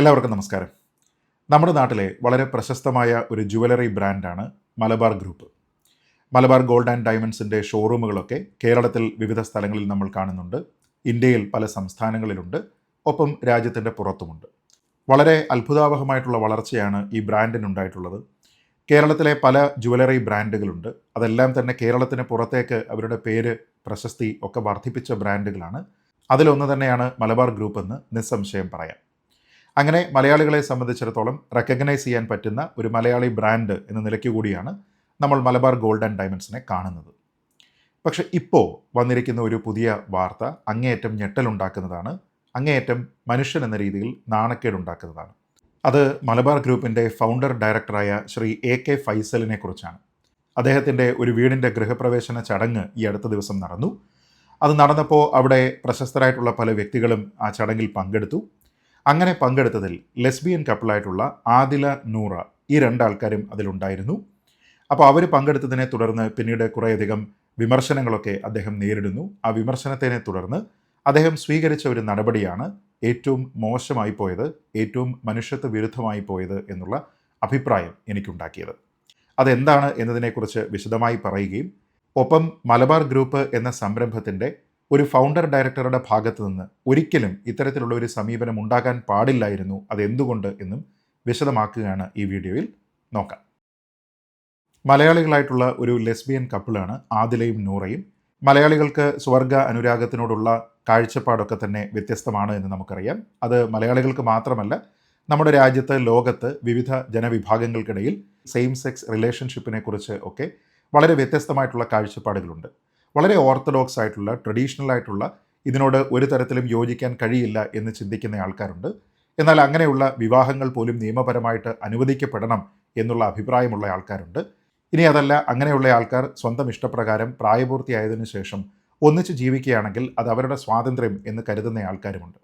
എല്ലാവർക്കും നമസ്കാരം. നമ്മുടെ നാട്ടിലെ വളരെ പ്രശസ്തമായ ഒരു ജുവലറി ബ്രാൻഡാണ് Malabar Group. Malabar Gold and ഡയമണ്ട്സിന്റെ ഷോറൂമുകളൊക്കെ കേരളത്തിൽ വിവിധ സ്ഥലങ്ങളിൽ നമ്മൾ കാണുന്നുണ്ട്. ഇന്ത്യയിൽ പല സംസ്ഥാനങ്ങളിലുണ്ട്. ഒപ്പം രാജ്യത്തിന്റെ പുറത്തുമുണ്ട്. വളരെ അത്ഭുതാവഹമായിട്ടുള്ള വളർച്ചയാണ് ഈ ബ്രാൻഡിനുണ്ടായിട്ടുള്ളത് കേരളത്തിലെ പല ജുവലറി ബ്രാൻഡുകളുണ്ട് അതെല്ലാം തന്നെ കേരളത്തിന് പുറത്തേക്ക് അവരുടെ പേര് പ്രശസ്തി ഒക്കെ വർദ്ധിപ്പിച്ച ബ്രാൻഡുകളാണ് അതിലൊന്ന് തന്നെയാണ് മലബാർ ഗ്രൂപ്പ് എന്ന് നിസ്സംശയം പറയാം. അങ്ങനെ മലയാളികളെ സംബന്ധിച്ചിടത്തോളം റെക്കഗ്നൈസ് ചെയ്യാൻ പറ്റുന്ന ഒരു മലയാളി ബ്രാൻഡ് എന്ന നിലയ്ക്ക് കൂടിയാണ് നമ്മൾ മലബാർ ഗോൾഡ് ആൻഡ് ഡയമണ്ട്സിനെ കാണുന്നത്. പക്ഷെ ഇപ്പോൾ വന്നിരിക്കുന്ന ഒരു പുതിയ വാർത്ത അങ്ങേയറ്റം ഞെട്ടലുണ്ടാക്കുന്നതാണ് അങ്ങേയറ്റം മനുഷ്യൻ എന്ന രീതിയിൽ നാണക്കേടുണ്ടാക്കുന്നതാണ്. അത് മലബാർ ഗ്രൂപ്പിന്റെ ഫൗണ്ടർ ഡയറക്ടറായ ശ്രീ എ കെ ഫൈസലിനെ കുറിച്ചാണ്. അദ്ദേഹത്തിന്റെ ഒരു വീടിന്റെ ഗൃഹപ്രവേശന ചടങ്ങ് ഈ അടുത്ത ദിവസം നടന്നു. അത് നടന്നപ്പോൾ അവിടെ പ്രശസ്തരായിട്ടുള്ള പല വ്യക്തികളും ആ ചടങ്ങിൽ പങ്കെടുത്തു. അങ്ങനെ പങ്കെടുത്തതിൽ ലെസ്ബിയൻ കപ്പിളായിട്ടുള്ള ആദില നൂറ ഈ രണ്ടാൾക്കാരും അതിലുണ്ടായിരുന്നു. അപ്പോൾ അവർ പങ്കെടുത്തതിനെ തുടർന്ന് പിന്നീട് കുറേയധികം വിമർശനങ്ങളൊക്കെ അദ്ദേഹം നേരിടുന്നു. ആ വിമർശനത്തിനെ തുടർന്ന് അദ്ദേഹം സ്വീകരിച്ച ഒരു നടപടിയാണ് ഏറ്റവും മോശമായി പോയത് ഏറ്റവും മനുഷ്യത്വ വിരുദ്ധമായി പോയത് എന്നുള്ള അഭിപ്രായം എനിക്കുണ്ടാക്കിയത്. അതെന്താണ് എന്നതിനെക്കുറിച്ച് വിശദമായി പറയുകയും ഒപ്പം മലബാർ ഗ്രൂപ്പ് എന്ന സംരംഭത്തിന്റെ ഒരു ഫൗണ്ടർ ഡയറക്ടറുടെ ഭാഗത്തു നിന്ന് ഒരിക്കലും ഇത്തരത്തിലുള്ള ഒരു സമീപനം ഉണ്ടാകാൻ പാടില്ലായിരുന്നു. അതെന്തുകൊണ്ട് എന്നും വിശദമാക്കുകയാണ് ഈ വീഡിയോയിൽ നോക്കാം. മലയാളികളായിട്ടുള്ള ഒരു ലെസ്ബിയൻ കപ്പിളാണ് ആദിലയും നൂറയും. മലയാളികൾക്ക് സ്വർഗ അനുരാഗത്തിനോടുള്ള കാഴ്ചപ്പാടൊക്കെ തന്നെ വ്യത്യസ്തമാണ് എന്ന് നമുക്കറിയാം. അത് മലയാളികൾക്ക് മാത്രമല്ല നമ്മുടെ രാജ്യത്ത് ലോകത്ത് വിവിധ ജനവിഭാഗങ്ങൾക്കിടയിൽ സെയിം സെക്സ് റിലേഷൻഷിപ്പിനെ കുറിച്ച് ഒക്കെ വളരെ വ്യത്യസ്തമായിട്ടുള്ള കാഴ്ചപ്പാടുകളുണ്ട്. വളരെ ഓർത്തഡോക്സ് ആയിട്ടുള്ള ട്രഡീഷണൽ ആയിട്ടുള്ള ഇതിനോട് ഒരു തരത്തിലും യോജിക്കാൻ കഴിയില്ല എന്ന് ചിന്തിക്കുന്ന ആൾക്കാരുണ്ട്. എന്നാൽ അങ്ങനെയുള്ള വിവാഹങ്ങൾ പോലും നിയമപരമായിട്ട് അനുവദിക്കപ്പെടണം എന്നുള്ള അഭിപ്രായമുള്ള ആൾക്കാരുണ്ട്. ഇനി അതല്ല അങ്ങനെയുള്ള ആൾക്കാർ സ്വന്തം ഇഷ്ടപ്രകാരം പ്രായപൂർത്തിയായതിനു ശേഷം ഒന്നിച്ച് ജീവിക്കുകയാണെങ്കിൽ അത് അവരുടെ സ്വാതന്ത്ര്യം എന്ന് കരുതുന്ന ആൾക്കാരുമുണ്ട്.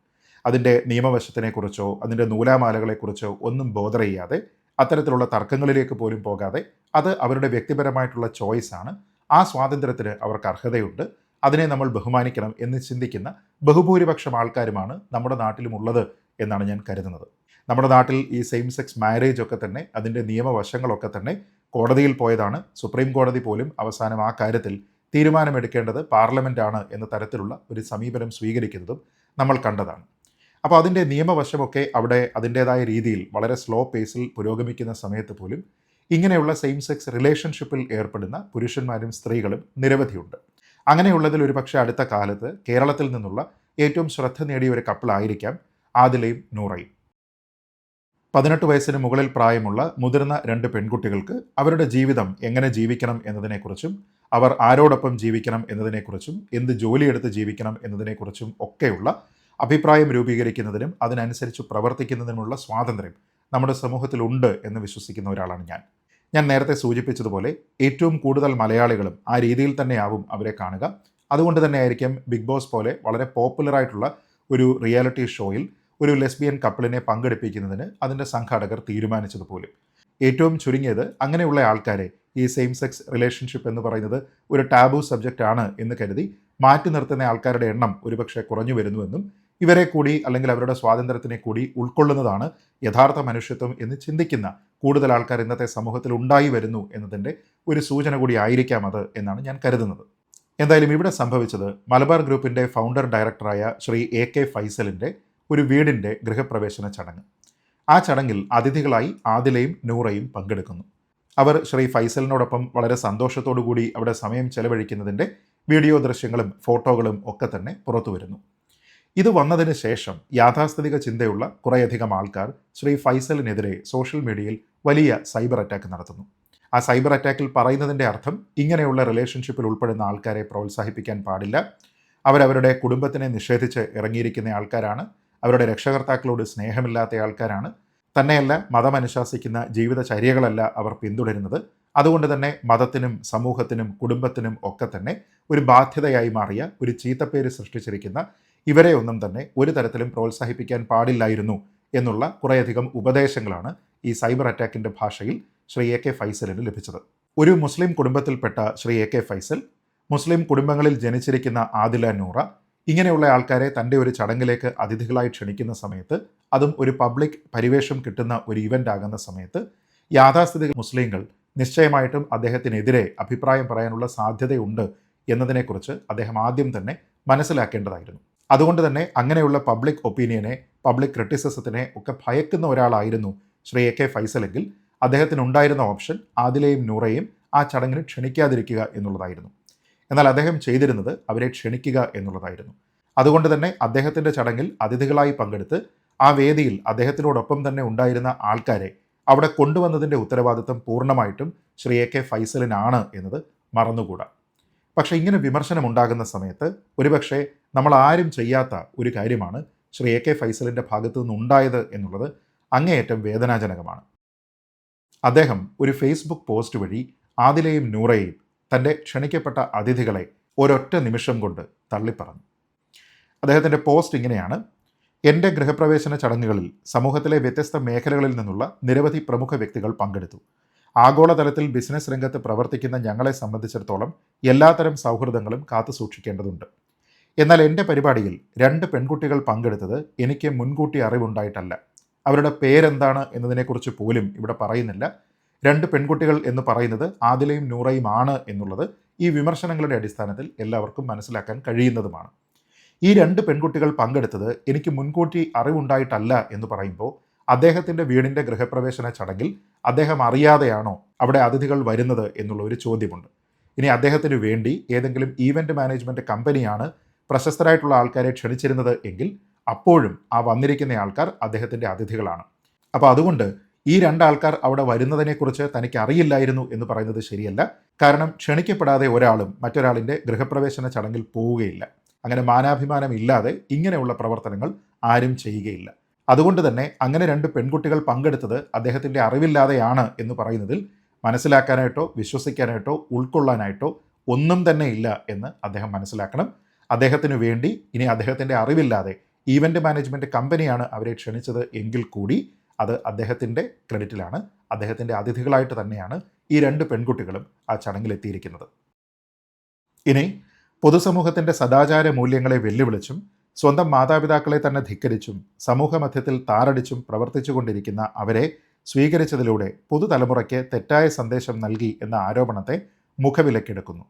അതിന്റെ നിയമവശത്തിനെക്കുറിച്ചോ അതിന്റെ നൂലാമാലകളെക്കുറിച്ചോ ഒന്നും ബോധർ ചെയ്യാതെ അത്തരത്തിലുള്ള തർക്കങ്ങളിലേക്ക് പോലും പോകാതെ അത് അവരുടെ വ്യക്തിപരമായിട്ടുള്ള ചോയ്സാണ് ആ സ്വാതന്ത്ര്യത്തിന് അവർക്ക് അർഹതയുണ്ട്. അതിനെ നമ്മൾ ബഹുമാനിക്കണം എന്ന് ചിന്തിക്കുന്ന ബഹുഭൂരിപക്ഷം ആൾക്കാരുമാണ് നമ്മുടെ നാട്ടിലുമുള്ളത് എന്നാണ് ഞാൻ കരുതുന്നത്. നമ്മുടെ നാട്ടിൽ ഈ സെയിം സെക്സ് മാരേജ് ഒക്കെ തന്നെ അതിന്റെ നിയമവശങ്ങളൊക്കെ തന്നെ കോടതിയിൽ പോയതാണ്. സുപ്രീം കോടതി പോലും അവസാനം ആ കാര്യത്തിൽ തീരുമാനമെടുക്കേണ്ടത് പാർലമെന്റാണ് എന്ന തരത്തിലുള്ള ഒരു സമീപനം സ്വീകരിക്കുന്നതും നമ്മൾ കണ്ടതാണ്. അപ്പോൾ അതിന്റെ നിയമവശമൊക്കെ അവിടെ അതിന്റേതായ രീതിയിൽ വളരെ സ്ലോ പേസിൽ പുരോഗമിക്കുന്ന സമയത്ത് പോലും ഇങ്ങനെയുള്ള സെയിം സെക്സ് റിലേഷൻഷിപ്പിൽ ഏർപ്പെടുന്ന പുരുഷന്മാരും സ്ത്രീകളും നിരവധിയുണ്ട്. അങ്ങനെയുള്ളതിൽ ഒരു പക്ഷേ അടുത്ത കാലത്ത് കേരളത്തിൽ നിന്നുള്ള ഏറ്റവും ശ്രദ്ധ നേടിയ ഒരു കപ്പിളായിരിക്കാം ആദിലയും നൂറയും. പതിനെട്ട് വയസ്സിന് മുകളിൽ പ്രായമുള്ള മുതിർന്ന രണ്ട് പെൺകുട്ടികൾക്ക് അവരുടെ ജീവിതം എങ്ങനെ ജീവിക്കണം എന്നതിനെക്കുറിച്ചും അവർ ആരോടൊപ്പം ജീവിക്കണം എന്നതിനെക്കുറിച്ചും എന്ത് ജോലിയെടുത്ത് ജീവിക്കണം എന്നതിനെക്കുറിച്ചും ഒക്കെയുള്ള അഭിപ്രായം രൂപീകരിക്കുന്നതിനും അതിനനുസരിച്ച് പ്രവർത്തിക്കുന്നതിനുമുള്ള സ്വാതന്ത്ര്യം നമ്മുടെ സമൂഹത്തിലുണ്ട് എന്ന് വിശ്വസിക്കുന്ന ഒരാളാണ് ഞാൻ. ഞാൻ നേരത്തെ സൂചിപ്പിച്ചതുപോലെ ഏറ്റവും കൂടുതൽ മലയാളികളും ആ രീതിയിൽ തന്നെയാവും അവരെ കാണുക. അതുകൊണ്ട് തന്നെ ആയിരിക്കും ബിഗ് ബോസ് പോലെ വളരെ പോപ്പുലറായിട്ടുള്ള ഒരു റിയാലിറ്റി ഷോയിൽ ഒരു ലെസ്ബിയൻ കപ്പിളിനെ പങ്കെടുപ്പിക്കുന്നതിന് അതിന്റെ സംഘാടകർ തീരുമാനിച്ചതുപോലും. ഏറ്റവും ചുരുങ്ങിയത് അങ്ങനെയുള്ള ആൾക്കാരെ ഈ സെയിം സെക്സ് റിലേഷൻഷിപ്പ് എന്ന് പറയുന്നത് ഒരു ടാബു സബ്ജക്റ്റ് ആണ് എന്ന് കരുതി മാറ്റി നിർത്തുന്ന ആൾക്കാരുടെ എണ്ണം ഒരുപക്ഷെ കുറഞ്ഞു വരുന്നുവെന്നും ഇവരെ കൂടി അല്ലെങ്കിൽ അവരുടെ സ്വാതന്ത്ര്യത്തിനെ കൂടി ഉൾക്കൊള്ളുന്നതാണ് യഥാർത്ഥ മനുഷ്യത്വം എന്ന് ചിന്തിക്കുന്ന കൂടുതൽ ആൾക്കാർ ഇന്നത്തെ സമൂഹത്തിൽ ഉണ്ടായി വരുന്നു എന്നതിന്റെ ഒരു സൂചന കൂടി ആയിരിക്കാം അത് എന്നാണ് ഞാൻ കരുതുന്നത്. എന്തായാലും ഇവിടെ സംഭവിച്ചത് മലബാർ ഗ്രൂപ്പിന്റെ ഫൗണ്ടർ ഡയറക്ടറായ ശ്രീ എ കെ ഫൈസലിന്റെ ഒരു വീടിന്റെ ഗൃഹപ്രവേശന ചടങ്ങ്. ആ ചടങ്ങിൽ അതിഥികളായി ആദിലയും നൂറയും പങ്കെടുക്കുന്നു. അവർ ശ്രീ ഫൈസലിനോടൊപ്പം വളരെ സന്തോഷത്തോടു കൂടി അവിടെ സമയം ചെലവഴിക്കുന്നതിന്റെ വീഡിയോ ദൃശ്യങ്ങളും ഫോട്ടോകളും ഒക്കെ തന്നെ പുറത്തു വരുന്നു ഇത് വന്നതിന് ശേഷം യാഥാസ്ഥിതിക ചിന്തയുള്ള കുറേയധികം ആൾക്കാർ ശ്രീ ഫൈസലിനെതിരെ സോഷ്യൽ മീഡിയയിൽ വലിയ സൈബർ അറ്റാക്ക് നടത്തുന്നു. ആ സൈബർ അറ്റാക്കിൽ പറയുന്നതിന്റെ അർത്ഥം ഇങ്ങനെയുള്ള റിലേഷൻഷിപ്പിൽ ഉൾപ്പെടുന്ന ആൾക്കാരെ പ്രോത്സാഹിപ്പിക്കാൻ പാടില്ല. അവരവരുടെ കുടുംബത്തിനെ നിഷേധിച്ച് ഇറങ്ങിയിരിക്കുന്ന ആൾക്കാരാണ്. അവരുടെ രക്ഷകർത്താക്കളോട് സ്നേഹമില്ലാത്ത ആൾക്കാരാണ്. തന്നെയല്ല മതം അനുശാസിക്കുന്ന ജീവിതചര്യകളല്ല അവർ പിന്തുടരുന്നത്. അതുകൊണ്ട് തന്നെ മതത്തിനും സമൂഹത്തിനും കുടുംബത്തിനും ഒക്കെ തന്നെ ഒരു ബാധ്യതയായി മാറിയ ഒരു ചീത്തപ്പേര് സൃഷ്ടിച്ചിരിക്കുന്ന ഇവരെ ഒന്നും തന്നെ ഒരു തരത്തിലും പ്രോത്സാഹിപ്പിക്കാൻ പാടില്ലായിരുന്നു എന്നുള്ള കുറേയധികം ഉപദേശങ്ങളാണ് ഈ സൈബർ അറ്റാക്കിന്റെ ഭാഷയിൽ ശ്രീ എ കെ ഫൈസലിന് ലഭിച്ചത്. ഒരു മുസ്ലിം കുടുംബത്തിൽപ്പെട്ട ശ്രീ എ കെ ഫൈസൽ മുസ്ലിം കുടുംബങ്ങളിൽ ജനിച്ചിരിക്കുന്ന ആദില നൂറ ഇങ്ങനെയുള്ള ആൾക്കാരെ തന്റെ ഒരു ചടങ്ങിലേക്ക് അതിഥികളായി ക്ഷണിക്കുന്ന സമയത്ത് അതും ഒരു പബ്ലിക് പരിവേഷം കിട്ടുന്ന ഒരു ഇവന്റ് ആകുന്ന സമയത്ത് യാഥാസ്ഥിതിക മുസ്ലിങ്ങൾ നിശ്ചയമായിട്ടും അദ്ദേഹത്തിനെതിരെ അഭിപ്രായം പറയാനുള്ള സാധ്യതയുണ്ട് എന്നതിനെക്കുറിച്ച് അദ്ദേഹം ആദ്യം തന്നെ മനസ്സിലാക്കേണ്ടതായിരുന്നു. അതുകൊണ്ട് തന്നെ അങ്ങനെയുള്ള പബ്ലിക് ഒപ്പീനിയനെ പബ്ലിക് ക്രിറ്റിസിസത്തിനെ ഒക്കെ ഭയക്കുന്ന ഒരാളായിരുന്നു ശ്രീ എ കെ ഫൈസലെങ്കിൽ അദ്ദേഹത്തിനുണ്ടായിരുന്ന ഓപ്ഷൻ ആദിലെയും നൂറയും ആ ചടങ്ങിന് ക്ഷണിക്കാതിരിക്കുക എന്നുള്ളതായിരുന്നു. എന്നാൽ അദ്ദേഹം ചെയ്തിരുന്നത് അവരെ ക്ഷണിക്കുക എന്നുള്ളതായിരുന്നു. അതുകൊണ്ട് തന്നെ അദ്ദേഹത്തിന്റെ ചടങ്ങിൽ അതിഥികളായി പങ്കെടുത്ത് ആ വേദിയിൽ അദ്ദേഹത്തിനോടൊപ്പം തന്നെ ഉണ്ടായിരുന്ന ആൾക്കാരെ അവിടെ കൊണ്ടുവന്നതിന്റെ ഉത്തരവാദിത്തം പൂർണമായിട്ടും ശ്രീ എ കെ ഫൈസലിനാണ് എന്നത് മറന്നുകൂടാ. പക്ഷേ ഇങ്ങനെ വിമർശനം ഉണ്ടാകുന്ന സമയത്ത് ഒരുപക്ഷെ നമ്മൾ ആരും ചെയ്യാത്ത ഒരു കാര്യമാണ് ശ്രീ എ കെ ഫൈസലിന്റെ ഭാഗത്തു നിന്നുണ്ടായത് എന്നുള്ളത് അങ്ങേയറ്റം വേദനാജനകമാണ്. അദ്ദേഹം ഒരു ഫേസ്ബുക്ക് പോസ്റ്റ് വഴി ആദിലയും നൂറയും തന്റെ ക്ഷണിക്കപ്പെട്ട അതിഥികളെ ഒരൊറ്റ നിമിഷം കൊണ്ട് തള്ളിപ്പറഞ്ഞു. അദ്ദേഹത്തിന്റെ പോസ്റ്റ് ഇങ്ങനെയാണ് എന്റെ ഗൃഹപ്രവേശന ചടങ്ങുകളിൽ സമൂഹത്തിലെ വ്യത്യസ്ത മേഖലകളിൽ നിന്നുള്ള നിരവധി പ്രമുഖ വ്യക്തികൾ പങ്കെടുത്തു. ആഗോളതലത്തിൽ ബിസിനസ് രംഗത്ത് പ്രവർത്തിക്കുന്ന ഞങ്ങളെ സംബന്ധിച്ചിടത്തോളം എല്ലാത്തരം സൗഹൃദങ്ങളും കാത്തു സൂക്ഷിക്കേണ്ടതുണ്ട്. എന്നാൽ എന്റെ പരിപാടിയിൽ രണ്ട് പെൺകുട്ടികൾ പങ്കെടുത്തത് എനിക്ക് മുൻകൂട്ടി അറിവുണ്ടായിട്ടല്ല. അവരുടെ പേരെന്താണ് എന്നതിനെക്കുറിച്ച് പോലും ഇവിടെ പറയുന്നില്ല. രണ്ട് പെൺകുട്ടികൾ എന്ന് പറയുന്നത് ആദിലയും നൂറയും ആണ് എന്നുള്ളത് ഈ വിമർശനങ്ങളുടെ അടിസ്ഥാനത്തിൽ എല്ലാവർക്കും മനസ്സിലാക്കാൻ കഴിയുന്നതുമാണ്. ഈ രണ്ട് പെൺകുട്ടികൾ പങ്കെടുത്തത് എനിക്ക് മുൻകൂട്ടി അറിവുണ്ടായിട്ടല്ല എന്ന് പറയുമ്പോൾ അദ്ദേഹത്തിന്റെ വീടിന്റെ ഗൃഹപ്രവേശന ചടങ്ങിൽ അദ്ദേഹം അറിയാതെയാണോ അവിടെ അതിഥികൾ വരുന്നത് എന്നുള്ള ഒരു ചോദ്യമുണ്ട്. ഇനി അദ്ദേഹത്തിന് വേണ്ടി ഏതെങ്കിലും ഈവന്റ് മാനേജ്മെന്റ് കമ്പനിയാണ് പ്രശസ്തരായിട്ടുള്ള ആൾക്കാരെ ക്ഷണിച്ചിരുന്നത് എങ്കിൽ അപ്പോഴും ആ വന്നിരിക്കുന്ന ആൾക്കാർ അദ്ദേഹത്തിന്റെ അതിഥികളാണ്. അപ്പോൾ അതുകൊണ്ട് ഈ രണ്ടാൾക്കാർ അവിടെ വരുന്നതിനെക്കുറിച്ച് തനിക്ക് അറിയില്ലായിരുന്നു എന്ന് പറയുന്നത് ശരിയല്ല. കാരണം ക്ഷണിക്കപ്പെടാതെ ഒരാളും മറ്റൊരാളിന്റെ ഗൃഹപ്രവേശന ചടങ്ങിൽ പോവുകയില്ല. അങ്ങനെ മാനാഭിമാനം ഇല്ലാതെ ഇങ്ങനെയുള്ള പ്രവർത്തനങ്ങൾ ആരും ചെയ്യുകയില്ല. അതുകൊണ്ട് തന്നെ അങ്ങനെ രണ്ട് പെൺകുട്ടികൾ പങ്കെടുത്തത് അദ്ദേഹത്തിന്റെ അറിവില്ലാതെയാണ് എന്ന് പറയുന്നതിൽ മനസ്സിലാക്കാനായിട്ടോ വിശ്വസിക്കാനായിട്ടോ ഉൾക്കൊള്ളാനായിട്ടോ ഒന്നും തന്നെ ഇല്ല എന്ന് അദ്ദേഹം മനസ്സിലാക്കണം. അദ്ദേഹത്തിന് വേണ്ടി ഇനി അദ്ദേഹത്തിന്റെ അറിവില്ലാതെ ഈവന്റ് മാനേജ്മെന്റ് കമ്പനിയാണ് അവരെ ക്ഷണിച്ചത് എങ്കിൽ കൂടി അത് അദ്ദേഹത്തിന്റെ ക്രെഡിറ്റിലാണ്. അദ്ദേഹത്തിന്റെ അതിഥികളായിട്ട് തന്നെയാണ് ഈ രണ്ട് പെൺകുട്ടികളും ആ ചടങ്ങിലെത്തിയിരിക്കുന്നത് ഇനി പൊതുസമൂഹത്തിന്റെ സദാചാര മൂല്യങ്ങളെ വെല്ലുവിളിച്ചും സ്വന്തം മാതാപിതാക്കളെ തന്നെ ധിക്കരിച്ചും സമൂഹമധ്യത്തിൽ താറടിച്ചും പ്രവർത്തിച്ചുകൊണ്ടിരിക്കുന്ന അവരെ സ്വീകരിച്ചതിലൂടെ പുതുതലമുറയ്ക്ക് തെറ്റായ സന്ദേശം നൽകി എന്ന ആരോപണത്തെ മുഖവിലക്കെടുക്കുന്നു.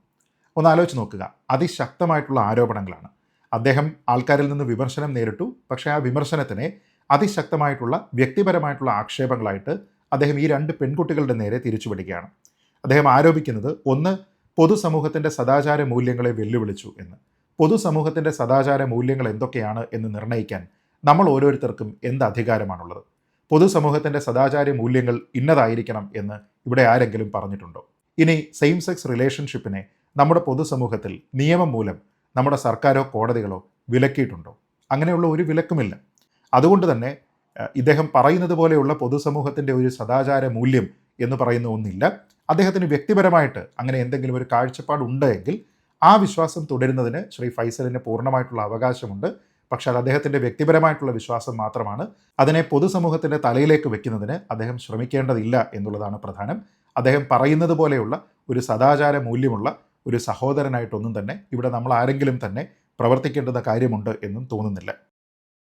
ഒന്ന് ആലോചിച്ച് നോക്കുക. അതിശക്തമായിട്ടുള്ള ആരോപണങ്ങളാണ്. അദ്ദേഹം ആൾക്കാരിൽ നിന്ന് വിമർശനം നേരിട്ടു. പക്ഷേ ആ വിമർശനത്തിനെ അതിശക്തമായിട്ടുള്ള വ്യക്തിപരമായിട്ടുള്ള ആക്ഷേപങ്ങളായിട്ട് അദ്ദേഹം ഈ രണ്ട് പെൺകുട്ടികളുടെ നേരെ തിരിച്ചുപിടിക്കുകയാണ് അദ്ദേഹം ആരോപിക്കുന്നത് ഒന്ന് പൊതുസമൂഹത്തിന്റെ സദാചാര മൂല്യങ്ങളെ വെല്ലുവിളിച്ചു എന്ന്. പൊതുസമൂഹത്തിന്റെ സദാചാര മൂല്യങ്ങൾ എന്തൊക്കെയാണ് എന്ന് നിർണയിക്കാൻ നമ്മൾ ഓരോരുത്തർക്കും എന്ത് അധികാരമാണുള്ളത്? പൊതുസമൂഹത്തിന്റെ സദാചാര മൂല്യങ്ങൾ ഇന്നതായിരിക്കണം എന്ന് ഇവിടെ ആരെങ്കിലും പറഞ്ഞിട്ടുണ്ടോ? ഇനി സെയിം സെക്സ് റിലേഷൻഷിപ്പിനെ നമ്മുടെ പൊതുസമൂഹത്തിൽ നിയമം മൂലം നമ്മുടെ സർക്കാരോ കോടതികളോ വിലക്കിയിട്ടുണ്ടോ? അങ്ങനെയുള്ള ഒരു വിലക്കുമില്ല. അതുകൊണ്ട് തന്നെ ഇദ്ദേഹം പറയുന്നത് പോലെയുള്ള പൊതുസമൂഹത്തിന്റെ ഒരു സദാചാര മൂല്യം എന്ന് പറയുന്ന ഒന്നില്ല. അദ്ദേഹത്തിന് വ്യക്തിപരമായിട്ട് അങ്ങനെ എന്തെങ്കിലും ഒരു കാഴ്ചപ്പാടുണ്ട് എങ്കിൽ ആ വിശ്വാസം തുടരുന്നതിന് ശ്രീ ഫൈസലിന് പൂർണമായിട്ടുള്ള അവകാശമുണ്ട്. പക്ഷേ അത് അദ്ദേഹത്തിന്റെ വ്യക്തിപരമായിട്ടുള്ള വിശ്വാസം മാത്രമാണ്. അതിനെ പൊതുസമൂഹത്തിന്റെ തലയിലേക്ക് വെക്കുന്നതിന് അദ്ദേഹം ശ്രമിക്കേണ്ടതില്ല എന്നുള്ളതാണ് പ്രധാനം. അദ്ദേഹം പറയുന്നത് പോലെയുള്ള ഒരു സദാചാര മൂല്യമുള്ള ഒരു സഹോദരനായിട്ടൊന്നും തന്നെ ഇവിടെ നമ്മൾ ആരെങ്കിലും തന്നെ പ്രവർത്തിക്കേണ്ടുന്ന കാര്യമുണ്ട് എന്നും തോന്നുന്നില്ല.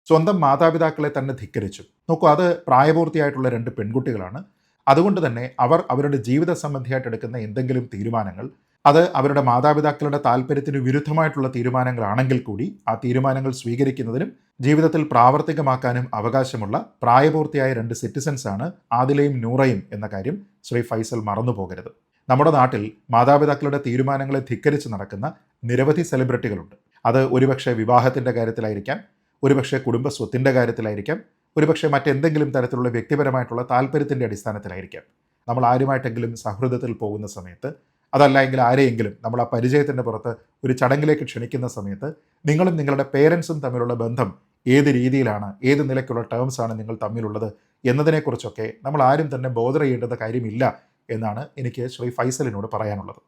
സ്വന്തം മാതാപിതാക്കളെ തന്നെ ധിക്കരിച്ചു. നോക്കൂ അത് പ്രായപൂർത്തിയായിട്ടുള്ള രണ്ട് പെൺകുട്ടികളാണ്. അതുകൊണ്ട് തന്നെ അവർ അവരുടെ ജീവിത സംബന്ധിയായിട്ട് എടുക്കുന്ന എന്തെങ്കിലും തീരുമാനങ്ങൾ അത് അവരുടെ മാതാപിതാക്കളുടെ താല്പര്യത്തിന് വിരുദ്ധമായിട്ടുള്ള തീരുമാനങ്ങളാണെങ്കിൽ കൂടി ആ തീരുമാനങ്ങൾ സ്വീകരിക്കുന്നതിനും ജീവിതത്തിൽ പ്രാവർത്തികമാക്കാനും അവകാശമുള്ള പ്രായപൂർത്തിയായ രണ്ട് സിറ്റിസൻസ് ആണ് ആദിലയും നൂറയും എന്ന കാര്യം ശ്രീ ഫൈസൽ മറന്നു പോകരുത്. നമ്മുടെ നാട്ടിൽ മാതാപിതാക്കളുടെ തീരുമാനങ്ങളെ ധിക്കരിച്ച് നടക്കുന്ന നിരവധി സെലിബ്രിറ്റികളുണ്ട് അത് ഒരുപക്ഷെ വിവാഹത്തിന്റെ കാര്യത്തിലായിരിക്കാം ഒരുപക്ഷെ കുടുംബ സ്വത്തിന്റെ കാര്യത്തിലായിരിക്കാം ഒരുപക്ഷെ മറ്റെന്തെങ്കിലും തരത്തിലുള്ള വ്യക്തിപരമായിട്ടുള്ള താല്പര്യത്തിന്റെ അടിസ്ഥാനത്തിലായിരിക്കാം. നമ്മൾ ആരുമായിട്ടെങ്കിലും സൗഹൃദത്തിൽ പോകുന്ന സമയത്ത് അതല്ല എങ്കിൽ ആരെയെങ്കിലും നമ്മൾ ആ പരിചയത്തിന്റെ പുറത്ത് ഒരു ചടങ്ങിലേക്ക് ക്ഷണിക്കുന്ന സമയത്ത് നിങ്ങളും നിങ്ങളുടെ പേരൻസും തമ്മിലുള്ള ബന്ധം ഏത് രീതിയിലാണ് ഏത് നിലയ്ക്കുള്ള ടേംസ് ആണ് നിങ്ങൾ തമ്മിലുള്ളത് എന്നതിനെക്കുറിച്ചൊക്കെ നമ്മൾ ആരും തന്നെ ബോധർ ചെയ്യേണ്ടത് കാര്യമില്ല എന്നാണ് എനിക്ക് ശ്രീ ഫൈസലിനോട് പറയാനുള്ളത്.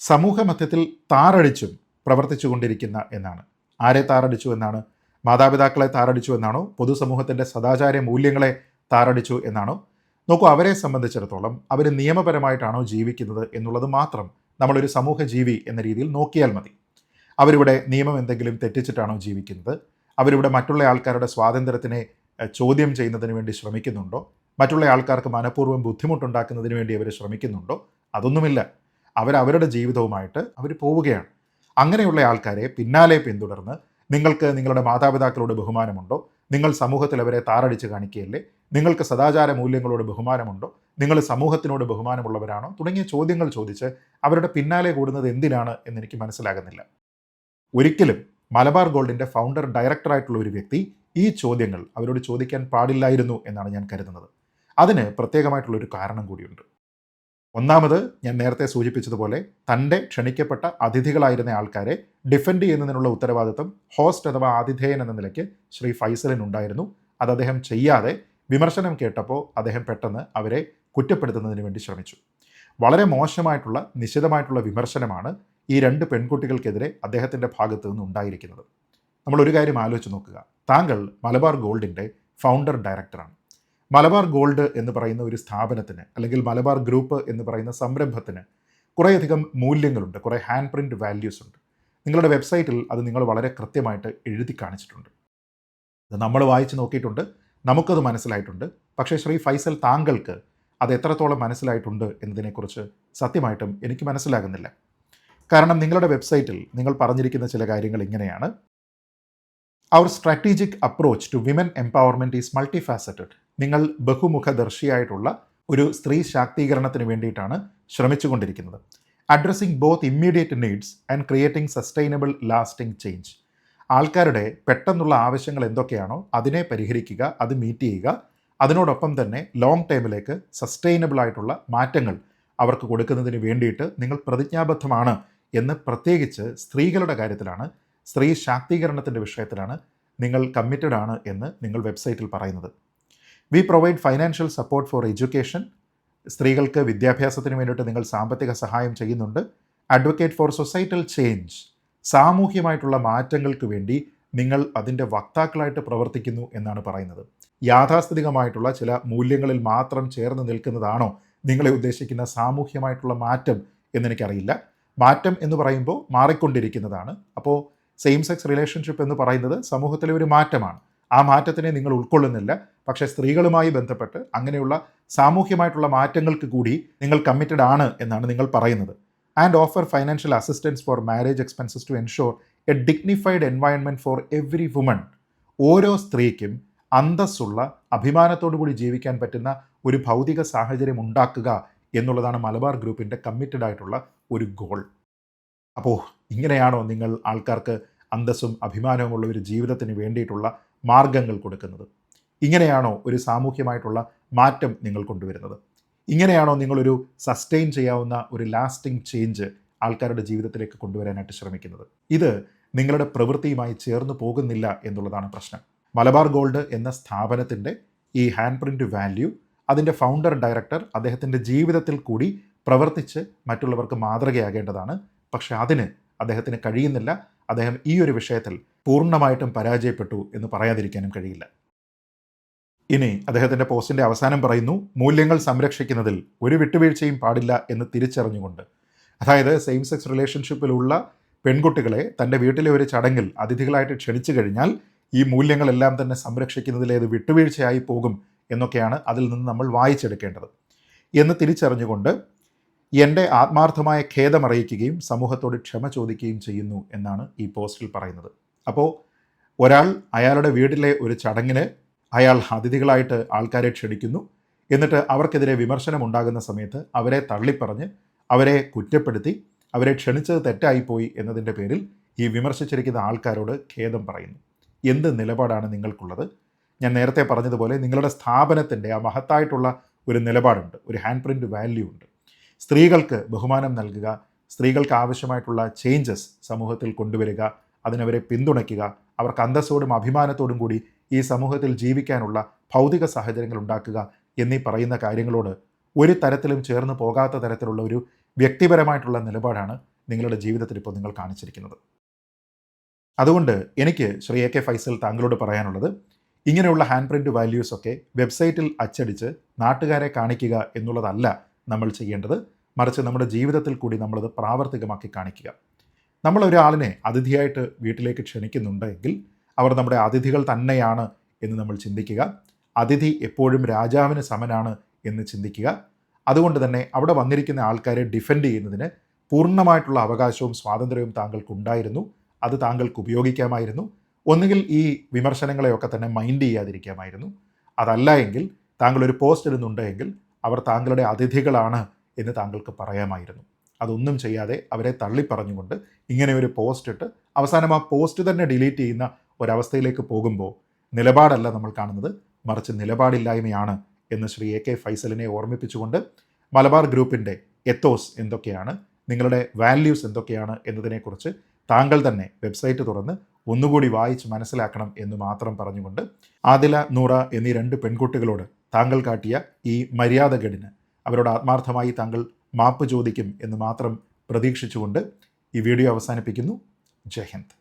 സമൂഹ മധ്യത്തിൽ താറടിച്ചും പ്രവർത്തിച്ചുകൊണ്ടിരിക്കുന്ന എന്നാണ്. ആരെ താറടിച്ചു എന്നാണ്? മാതാപിതാക്കളെ താറടിച്ചു എന്നാണോ? പൊതുസമൂഹത്തിന്റെ സദാചാര മൂല്യങ്ങളെ താറടിച്ചു എന്നാണോ? നോക്കൂ അവരെ സംബന്ധിച്ചിടത്തോളം അവർ നിയമപരമായിട്ടാണോ ജീവിക്കുന്നത് എന്നുള്ളത് മാത്രം നമ്മളൊരു സമൂഹ ജീവി എന്ന രീതിയിൽ നോക്കിയാൽ മതി. അവരിവിടെ നിയമം എന്തെങ്കിലും തെറ്റിച്ചിട്ടാണോ ജീവിക്കുന്നത്? അവരിവിടെ മറ്റുള്ള ആൾക്കാരുടെ സ്വാതന്ത്ര്യത്തിനെ ചോദ്യം ചെയ്യുന്നതിന് വേണ്ടി ശ്രമിക്കുന്നുണ്ടോ? മറ്റുള്ള ആൾക്കാർക്ക് മനഃപൂർവം ബുദ്ധിമുട്ടുണ്ടാക്കുന്നതിന് വേണ്ടി അവർ ശ്രമിക്കുന്നുണ്ടോ? അതൊന്നുമില്ല. അവരവരുടെ ജീവിതവുമായിട്ട് അവർ പോവുകയാണ്. അങ്ങനെയുള്ള ആൾക്കാരെ പിന്നാലെ പിന്തുടർന്ന് നിങ്ങൾക്ക് നിങ്ങളുടെ മാതാപിതാക്കളോട് ബഹുമാനമുണ്ടോ? നിങ്ങൾ സമൂഹത്തിൽ അവരെ താറടിച്ച് കാണിക്കുകയല്ലേ? നിങ്ങൾക്ക് സദാചാര മൂല്യങ്ങളോട് ബഹുമാനമുണ്ടോ? നിങ്ങൾ സമൂഹത്തിനോട് ബഹുമാനമുള്ളവരാണോ? തുടങ്ങിയ ചോദ്യങ്ങൾ ചോദിച്ച് അവരുടെ പിന്നാലെ കൂടുന്നത് എന്തിനാണ് എന്ന് എനിക്ക് മനസ്സിലാകുന്നില്ല. ഒരിക്കലും മലബാർ ഗോൾഡിന്റെ ഫൗണ്ടർ ഡയറക്ടറായിട്ടുള്ള ഒരു വ്യക്തി ഈ ചോദ്യങ്ങൾ അവരോട് ചോദിക്കാൻ പാടില്ലായിരുന്നു എന്നാണ് ഞാൻ കരുതുന്നത്. അതിന് പ്രത്യേകമായിട്ടുള്ളൊരു കാരണം കൂടിയുണ്ട്. ഒന്നാമത് ഞാൻ നേരത്തെ സൂചിപ്പിച്ചതുപോലെ തന്റെ ക്ഷണിക്കപ്പെട്ട അതിഥികളായിരുന്ന ആൾക്കാരെ ഡിഫെൻഡ് ചെയ്യുന്നതിനുള്ള ഉത്തരവാദിത്വം ഹോസ്റ്റ് അഥവാ ആതിഥേയൻ എന്ന നിലയ്ക്ക് ശ്രീ ഫൈസലിനുണ്ടായിരുന്നു അത് അദ്ദേഹം ചെയ്യാതെ വിമർശനം കേട്ടപ്പോൾ അദ്ദേഹം പെട്ടെന്ന് അവരെ കുറ്റപ്പെടുത്തുന്നതിന് വേണ്ടി ശ്രമിച്ചു. വളരെ മോശമായിട്ടുള്ള നിശിതമായിട്ടുള്ള വിമർശനമാണ് ഈ രണ്ട് പെൺകുട്ടികൾക്കെതിരെ അദ്ദേഹത്തിന്റെ ഭാഗത്ത് നിന്ന് ഉണ്ടായിരിക്കുന്നത്. നമ്മൾ ഒരു കാര്യം ആലോചിച്ച് നോക്കുക. താങ്കൾ മലബാർ ഗോൾഡിന്റെ ഫൗണ്ടർ ഡയറക്ടറാണ് മലബാർ ഗോൾഡ് എന്ന് പറയുന്ന ഒരു സ്ഥാപനത്തിന് അല്ലെങ്കിൽ മലബാർ ഗ്രൂപ്പ് എന്ന് പറയുന്ന സംരംഭത്തിന് കുറേയധികം മൂല്യങ്ങളുണ്ട് കുറേ ഹാൻഡ് പ്രിന്റ് വാല്യൂസ് ഉണ്ട്. നിങ്ങളുടെ വെബ്സൈറ്റിൽ അത് നിങ്ങൾ വളരെ കൃത്യമായിട്ട് എഴുതി കാണിച്ചിട്ടുണ്ട്. അത് നമ്മൾ വായിച്ച് നോക്കിയിട്ടുണ്ട് നമുക്കത് മനസ്സിലായിട്ടുണ്ട്. പക്ഷേ ശ്രീ ഫൈസൽ താങ്കൾക്ക് അത് എത്രത്തോളം മനസ്സിലായിട്ടുണ്ട് എന്നതിനെക്കുറിച്ച് സത്യമായിട്ടും എനിക്ക് മനസ്സിലാകുന്നില്ല. കാരണം നിങ്ങളുടെ വെബ്സൈറ്റിൽ നിങ്ങൾ പറഞ്ഞിരിക്കുന്ന ചില കാര്യങ്ങൾ ഇങ്ങനെയാണ്. അവർ strategic approach to women empowerment is multifaceted നിങ്ങൾ ബഹുമുഖദർശിയായിട്ടുള്ള ഒരു സ്ത്രീ ശാക്തീകരണത്തിന് വേണ്ടിയിട്ടാണ് ശ്രമിച്ചുകൊണ്ടിരിക്കുന്നത്. Addressing both immediate needs and creating sustainable lasting change ആൾക്കാരുടെ പെട്ടെന്നുള്ള ആവശ്യങ്ങൾ എന്തൊക്കെയാണോ അതിനെ പരിഹരിക്കുക അത് മീറ്റ് ചെയ്യുക. അതിനോടൊപ്പം തന്നെ ലോങ് ടൈമിലേക്ക് സസ്റ്റൈനബിൾ ആയിട്ടുള്ള മാറ്റങ്ങൾ അവർക്ക് കൊടുക്കുന്നതിന് വേണ്ടിയിട്ട് നിങ്ങൾ പ്രതിജ്ഞാബദ്ധമാണ് എന്ന് പ്രത്യേകിച്ച് സ്ത്രീകളുടെ കാര്യത്തിലാണ് സ്ത്രീ ശാക്തീകരണത്തിന്റെ വിഷയത്തിലാണ് നിങ്ങൾ കമ്മിറ്റഡ് ആണ് എന്ന് നിങ്ങൾ വെബ്സൈറ്റിൽ പറയുന്നത്. We provide financial support for education സ്ത്രീകൾക്ക് വിദ്യാഭ്യാസത്തിന് വേണ്ടിയിട്ട് നിങ്ങൾ സാമ്പത്തിക സഹായം ചെയ്യുന്നുണ്ട്. അഡ്വക്കേറ്റ് ഫോർ സൊസൈറ്റൽ ചേഞ്ച് സാമൂഹ്യമായിട്ടുള്ള മാറ്റങ്ങൾക്ക് വേണ്ടി നിങ്ങൾ അതിന്റെ വക്താക്കളായിട്ട് പ്രവർത്തിക്കുന്നു എന്നാണ് പറയുന്നത്. യാഥാസ്ഥിതികമായിട്ടുള്ള ചില മൂല്യങ്ങളിൽ മാത്രം ചേർന്ന് നിൽക്കുന്നതാണോ നിങ്ങളെ ഉദ്ദേശിക്കുന്ന സാമൂഹ്യമായിട്ടുള്ള മാറ്റം എന്നെനിക്കറിയില്ല. മാറ്റം എന്ന് പറയുമ്പോൾ മാറിക്കൊണ്ടിരിക്കുന്നതാണ്. അപ്പോൾ സെയിം സെക്സ് റിലേഷൻഷിപ്പ് എന്ന് പറയുന്നത് സമൂഹത്തിലെ ഒരു മാറ്റമാണ്. ആ മാറ്റത്തിനെ നിങ്ങൾ ഉൾക്കൊള്ളുന്നില്ല. പക്ഷേ സ്ത്രീകളുമായി ബന്ധപ്പെട്ട് അങ്ങനെയുള്ള സാമൂഹ്യമായിട്ടുള്ള മാറ്റങ്ങൾക്ക് കൂടി നിങ്ങൾ കമ്മിറ്റഡ് ആണ് എന്നാണ് നിങ്ങൾ പറയുന്നത്. And offer financial assistance for marriage expenses to ensure a dignified environment for every woman ഓരോ സ്ത്രീക്കും അന്തസ്സുള്ള അഭിമാനത്തോടു കൂടി ജീവിക്കാൻ പറ്റുന്ന ഒരു ഭൗതിക സാഹചര്യം ഉണ്ടാക്കുക എന്നുള്ളതാണ് മലബാർ ഗ്രൂപ്പിന്റെ കമ്മിറ്റഡ് ആയിട്ടുള്ള ഒരു ഗോൾ അപ്പോൾ ഇങ്ങനെയാണോ നിങ്ങൾ ആൾക്കാർക്ക് അന്തസ്സും അഭിമാനവുമുള്ള ഒരു ജീവിതത്തിന് വേണ്ടിയിട്ടുള്ള മാർഗങ്ങൾ കൊടുക്കുന്നത്. ഇങ്ങനെയാണോ ഒരു സാമൂഹ്യമായിട്ടുള്ള മാറ്റം നിങ്ങൾ കൊണ്ടുവരുന്നത്? ഇങ്ങനെയാണോ നിങ്ങളൊരു സസ്റ്റെയിൻ ചെയ്യാവുന്ന ഒരു ലാസ്റ്റിംഗ് ചേഞ്ച് ആൾക്കാരുടെ ജീവിതത്തിലേക്ക് കൊണ്ടുവരാനായിട്ട് ശ്രമിക്കുന്നത്? ഇത് നിങ്ങളുടെ പ്രവൃത്തിയുമായി ചേർന്ന് പോകുന്നില്ല എന്നുള്ളതാണ് പ്രശ്നം. മലബാർ ഗോൾഡ് എന്ന സ്ഥാപനത്തിന്റെ ഈ ഹാൻഡ് പ്രിന്റ് വാല്യൂ അതിന്റെ ഫൗണ്ടർ ഡയറക്ടർ അദ്ദേഹത്തിന്റെ ജീവിതത്തിൽ കൂടി പ്രവർത്തിച്ച് മറ്റുള്ളവർക്ക് മാതൃകയാകേണ്ടതാണ്. പക്ഷേ അതിന് അദ്ദേഹത്തിന് കഴിയുന്നില്ല. അദ്ദേഹം ഈ ഒരു വിഷയത്തിൽ പൂർണമായിട്ടും പരാജയപ്പെട്ടു എന്ന് പറയാതിരിക്കാനും കഴിയില്ല. ഇനി അദ്ദേഹത്തിന്റെ പോസ്റ്റിന്റെ അവസാനം പറയുന്നു മൂല്യങ്ങൾ സംരക്ഷിക്കുന്നതിൽ ഒരു വിട്ടുവീഴ്ചയും പാടില്ല എന്ന് തിരിച്ചറിഞ്ഞുകൊണ്ട്. അതായത് സെയിം സെക്സ് റിലേഷൻഷിപ്പിലുള്ള പെൺകുട്ടികളെ തന്റെ വീട്ടിലെ ഒരു ചടങ്ങിൽ അതിഥികളായിട്ട് ക്ഷണിച്ചു കഴിഞ്ഞാൽ ഈ മൂല്യങ്ങളെല്ലാം തന്നെ സംരക്ഷിക്കുന്നതിലേത് വിട്ടുവീഴ്ചയായി പോകും എന്നൊക്കെയാണ് അതിൽ നിന്ന് നമ്മൾ വായിച്ചെടുക്കേണ്ടത്. എന്ന് തിരിച്ചറിഞ്ഞുകൊണ്ട് എന്റെ ആത്മാർത്ഥമായ ഖേദം അറിയിക്കുകയും സമൂഹത്തോട് ക്ഷമ ചോദിക്കുകയും ചെയ്യുന്നു എന്നാണ് ഈ പോസ്റ്റിൽ പറയുന്നത്. അപ്പോൾ ഒരാൾ അയാളുടെ വീട്ടിലെ ഒരു ചടങ്ങിന് അയാൾ അതിഥികളായിട്ട് ആൾക്കാരെ ക്ഷണിക്കുന്നു. എന്നിട്ട് അവർക്കെതിരെ വിമർശനം ഉണ്ടാകുന്ന സമയത്ത് അവരെ തള്ളിപ്പറഞ്ഞ് അവരെ കുറ്റപ്പെടുത്തി അവരെ ക്ഷണിച്ചത് തെറ്റായിപ്പോയി എന്നതിന്റെ പേരിൽ ഈ വിമർശിച്ചിരിക്കുന്ന ആൾക്കാരോട് ഖേദം പറയുന്നു. എന്ത് നിലപാടാണ് നിങ്ങൾക്കുള്ളത്? ഞാൻ നേരത്തെ പറഞ്ഞതുപോലെ നിങ്ങളുടെ സ്ഥാപനത്തിന്റെ ആ മഹത്തായിട്ടുള്ള ഒരു നിലപാടുണ്ട്. ഒരു ഹാൻഡ് പ്രിന്റ് വാല്യൂ ഉണ്ട്. സ്ത്രീകൾക്ക് ബഹുമാനം നൽകുക സ്ത്രീകൾക്ക് ആവശ്യമായിട്ടുള്ള ചേഞ്ചസ് സമൂഹത്തിൽ കൊണ്ടുവരിക അതിനവരെ പിന്തുണയ്ക്കുക അവർക്ക് അന്തസ്സോടും അഭിമാനത്തോടും കൂടി ഈ സമൂഹത്തിൽ ജീവിക്കാനുള്ള ഭൗതിക സാഹചര്യങ്ങൾ ഉണ്ടാക്കുക എന്നീ പറയുന്ന കാര്യങ്ങളോട് ഒരു തരത്തിലും ചേർന്ന് പോകാത്ത തരത്തിലുള്ള ഒരു വ്യക്തിപരമായിട്ടുള്ള നിലപാടാണ് നിങ്ങളുടെ ജീവിതത്തിൽ ഇപ്പോൾ നിങ്ങൾ കാണിച്ചിരിക്കുന്നത്. അതുകൊണ്ട് എനിക്ക് ശ്രീ എ കെ ഫൈസൽ താങ്കളോട് പറയാനുള്ളത് ഇങ്ങനെയുള്ള ഹാൻഡ് പ്രിന്റ് വാല്യൂസൊക്കെ വെബ്സൈറ്റിൽ അച്ചടിച്ച് നാട്ടുകാരെ കാണിക്കുക എന്നുള്ളതല്ല നമ്മൾ ചെയ്യേണ്ടത് മറിച്ച് നമ്മുടെ ജീവിതത്തിൽ കൂടി നമ്മളത് പ്രാവർത്തികമാക്കി കാണിക്കുക. നമ്മൾ ഒരാളിനെ അതിഥിയായിട്ട് വീട്ടിലേക്ക് ക്ഷണിക്കുന്നുണ്ടെങ്കിൽ അവർ നമ്മുടെ അതിഥികൾ തന്നെയാണ് എന്ന് നമ്മൾ ചിന്തിക്കുക. അതിഥി എപ്പോഴും രാജാവിന് സമനാണ് എന്ന് ചിന്തിക്കുക. അതുകൊണ്ട് തന്നെ അവിടെ വന്നിരിക്കുന്ന ആൾക്കാരെ ഡിഫെൻഡ് ചെയ്യുന്നതിന് പൂർണമായിട്ടുള്ള അവകാശവും സ്വാതന്ത്ര്യവും താങ്കൾക്കുണ്ടായിരുന്നു. അത് താങ്കൾക്ക് ഉപയോഗിക്കാമായിരുന്നു. ഒന്നുകിൽ ഈ വിമർശനങ്ങളെയൊക്കെ തന്നെ മൈൻഡ് ചെയ്യാതിരിക്കാമായിരുന്നു. അതല്ല എങ്കിൽ താങ്കൾ ഒരു പോസ്റ്റ് ഇടുന്നുണ്ടെങ്കിൽ അവർ താങ്കളുടെ അതിഥികളാണ് എന്ന് താങ്കൾക്ക് പറയാമായിരുന്നു. അതൊന്നും ചെയ്യാതെ അവരെ തള്ളിപ്പറഞ്ഞുകൊണ്ട് ഇങ്ങനെ ഒരു പോസ്റ്റ് ഇട്ട് അവസാനം ആ പോസ്റ്റ് തന്നെ ഡിലീറ്റ് ചെയ്യുന്ന ഒരവസ്ഥയിലേക്ക് പോകുമ്പോൾ നിലപാടല്ല നമ്മൾ കാണുന്നത്. മറിച്ച് നിലപാടില്ലായ്മയാണ് എന്ന് ശ്രീ എ കെ ഫൈസലിനെ ഓർമ്മിപ്പിച്ചുകൊണ്ട് മലബാർ ഗ്രൂപ്പിന്റെ എത്തോസ് എന്തൊക്കെയാണ് നിങ്ങളുടെ വാല്യൂസ് എന്തൊക്കെയാണ് എന്നതിനെക്കുറിച്ച് താങ്കൾ തന്നെ വെബ്സൈറ്റ് തുറന്ന് ഒന്നുകൂടി വായിച്ച് മനസ്സിലാക്കണം എന്ന് മാത്രം പറഞ്ഞുകൊണ്ട് ആദില നൂറ എന്നീ രണ്ട് പെൺകുട്ടികളോട് താങ്കൾ കാട്ടിയ ഈ മര്യാദകേടിന് അവരോട് ആത്മാർത്ഥമായി താങ്കൾ മാപ്പ് ചോദിക്കും എന്ന് മാത്രം പ്രതീക്ഷിച്ചുകൊണ്ട് ഈ വീഡിയോ അവസാനിപ്പിക്കുന്നു. ജയ് ഹിന്ദ്.